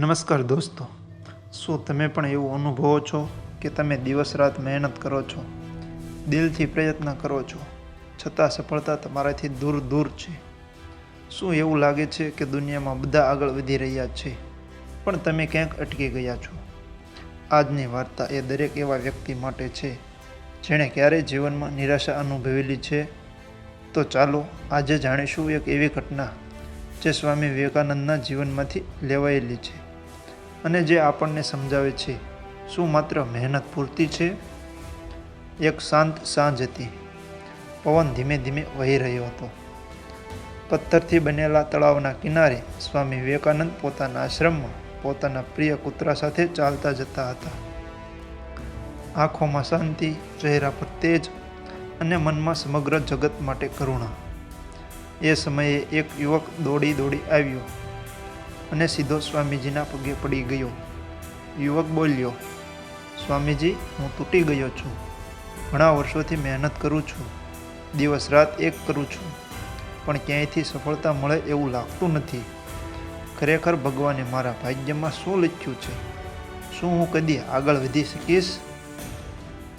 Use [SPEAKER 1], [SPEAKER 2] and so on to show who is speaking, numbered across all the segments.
[SPEAKER 1] નમસ્કાર દોસ્તો. શું તમે પણ એવું અનુભવો છો કે તમે દિવસ રાત મહેનત કરો છો? દિલથી પ્રયત્ન કરો છો, છતાં સફળતા તમારાથી દૂર દૂર છે. શું એવું લાગે છે કે દુનિયામાં બધા આગળ વધી રહ્યા છે, પણ તમે ક્યાંક અટકી ગયા છો? આજની વાર્તા એ દરેક એવા વ્યક્તિ માટે છે, જેણે ક્યારેય જીવનમાં નિરાશા અનુભવેલી છે? તો ચાલો આજે જાણીશું એક એવી ઘટના, જે સ્વામી વિવેકાનંદના જીવનમાંથી લેવાયેલી છે. અને જે આપણને સમજાવે છે, શું માત્ર મહેનત પૂરતી છે? એક શાંત સાંજ હતી. પવન ધીમે ધીમે વહી રહ્યો હતો. પથ્થરથી બનેલા તળાવના કિનારે સ્વામી વિવેકાનંદ પોતાના આશ્રમમાં પોતાના પ્રિય કૂતરા સાથે ચાલતા જતા હતા. આંખોમાં શાંતિ, ચહેરા પર તેજ અને મનમાં સમગ્ર જગત માટે કરુણા. એ સમયે એક યુવક દોડી દોડી આવ્યો. અને સીધો સ્વામીજીના પગે પડી ગયો. યુવક બોલ્યો, સ્વામીજી, હું તૂટી ગયો છું. ઘણા વર્ષોથી મહેનત કરું છું. દિવસ રાત એક કરું છું. પણ ક્યાંયથી સફળતા મળે એવું લાગતું નથી. ખરેખર ભગવાને મારા ભાગ્યમાં શું લખ્યું છે? શું હું કદી આગળ વધી શકીશ?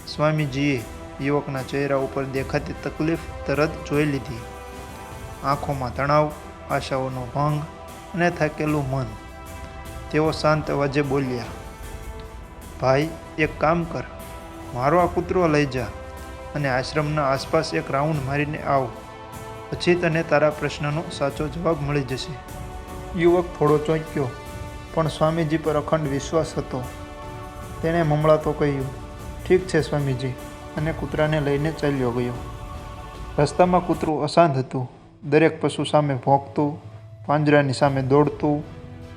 [SPEAKER 1] સ્વામીજીએ યુવકના ચહેરા ઉપર દેખાતી તકલીફ તરત જોઈ લીધી. આંખોમાં તણાવ, આશાઓનો ભંગ અને થાકેલું મન. તેઓ શાંત અવાજે બોલ્યા, ભાઈ, એક કામ કર. મારો આ કૂતરો લઈ જા અને આશ્રમના આસપાસ એક રાઉન્ડ મારીને આવ. પછી તને તારા પ્રશ્નનો સાચો જવાબ મળી જશે. યુવક થોડો ચોંક્યો, પણ સ્વામીજી પર અખંડ વિશ્વાસ હતો. તેણે મમળાતો કહ્યું, ઠીક છે સ્વામીજી. અને કૂતરાને લઈને ચાલ્યો ગયો. રસ્તામાં કૂતરું અશાંત હતું. દરેક પશુ સામે ભોંકતું પાંજરાની સામે દોડતું,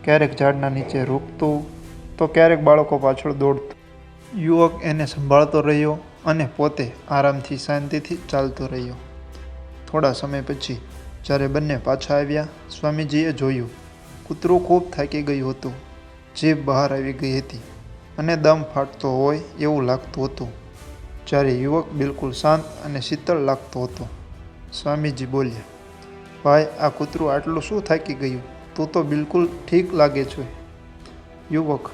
[SPEAKER 1] ક્યારેક ઝાડના નીચે રૂકતું તો ક્યારેક બાળકો પાછળ દોડતું. યુવક એને સંભાળતો રહ્યો અને પોતે આરામથી શાંતિથી ચાલતો રહ્યો. થોડા સમય પછી, જ્યારે બંને પાછા આવ્યા, સ્વામીજીએ જોયું, કૂતરું ખૂબ થાકી ગયું હતું. જીભ બહાર આવી ગઈ હતી અને દમ ફાટતો હોય એવું લાગતું હતું. જ્યારે યુવક બિલકુલ શાંત અને શીતળ લાગતો હતો. સ્વામીજી બોલ્યા ભાઈ, આ કૂતરું આટલું શું થાકી ગયું? તું તો બિલકુલ ઠીક લાગે છે. યુવક,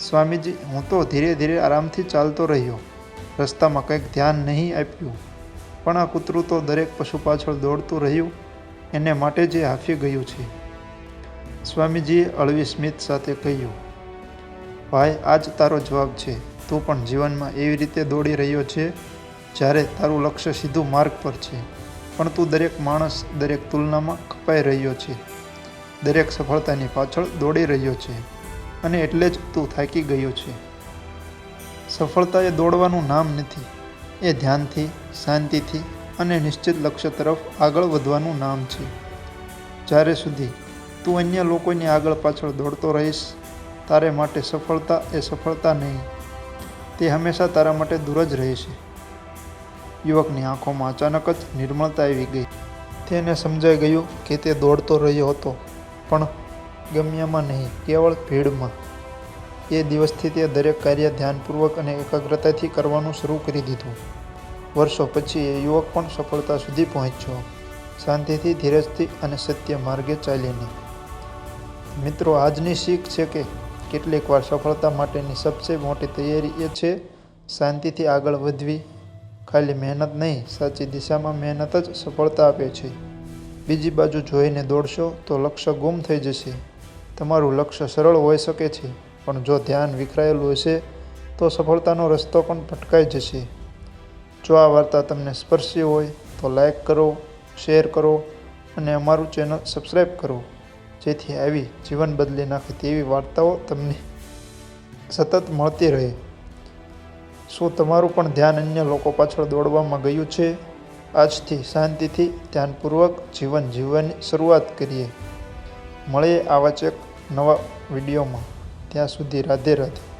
[SPEAKER 1] સ્વામીજી, હું તો ધીરે ધીરે આરામથી ચાલતો રહ્યો. રસ્તામાં કંઈક ધ્યાન નહીં આપ્યું. પણ આ કૂતરું તો દરેક પશુ પાછળ દોડતું રહ્યું. એને માટે જે હાફી ગયું છે. સ્વામીજીએ અળવી સ્મિત સાથે કહ્યું, ભાઈ, આજ તારો જવાબ છે. તું પણ જીવનમાં એવી રીતે દોડી રહ્યો છે, જ્યારે તારું લક્ષ્ય સીધું માર્ગ પર છે. પણ તું દરેક માણસ દરેક તુલનામાં ખપાઈ રહ્યો છે. દરેક સફળતાની પાછળ દોડી રહ્યો છે અને એટલે જ તું થાકી ગયો છે. સફળતા એ દોડવાનું નામ નથી. એ ધ્યાનથી, શાંતિથી અને નિશ્ચિત લક્ષ્ય તરફ આગળ વધવાનું નામ છે. જ્યારે સુધી તું અન્ય લોકોની આગળ પાછળ દોડતો રહીશ, તારે માટે સફળતા એ સફળતા નહીં. તે હંમેશા તારા માટે દૂર જ રહેશે યુવકની આંખોમાં અચાનક જ નિર્મળતા આવી ગઈ. તેને સમજાઈ ગયું કે તે દોડતો રહ્યો હતો, પણ ગમ્યામાં નહીં, કેવળ ભીડમાં. એ દિવસથી તે દરેક કાર્ય ધ્યાનપૂર્વક અને એકાગ્રતાથી કરવાનું શરૂ કરી દીધું. વર્ષો પછી એ યુવક પણ સફળતા સુધી પહોંચ્યો. શાંતિથી, ધીરજથી અને સત્ય માર્ગે ચાલીને. મિત્રો, આજની શીખ છે કે કેટલીક વાર સફળતા માટેની સબસે મોટી તૈયારી એ છે, શાંતિથી આગળ વધવી ખાલી મહેનત નહીં, સાચી દિશામાં મહેનત જ સફળતા આપે છે. બીજી બાજુ જોઈને દોડશો તો લક્ષ્ય ગુમ થઈ જશે. તમારું લક્ષ્ય સરળ હોઈ શકે છે, પણ જો ધ્યાન વિખરાયેલું હશે, તો સફળતાનો રસ્તો પણ ભટકાઈ જશે. જો આ વાર્તા તમને સ્પર્શી હોય, તો લાઈક કરો, શેર કરો અને અમારું ચેનલ સબસ્ક્રાઈબ કરો. જેથી આવી જીવન બદલી નાખે તેવી વાર્તાઓ તમને સતત મળતી રહે. શું તમારું પણ ધ્યાન અન્ય લોકો પાછળ દોડવામાં ગયું છે? આજથી શાંતિથી ધ્યાનપૂર્વક જીવન જીવવાની શરૂઆત કરીએ. મળીએ આવા એક નવા વિડીયોમાં. ત્યાં સુધી રાધે રાધે.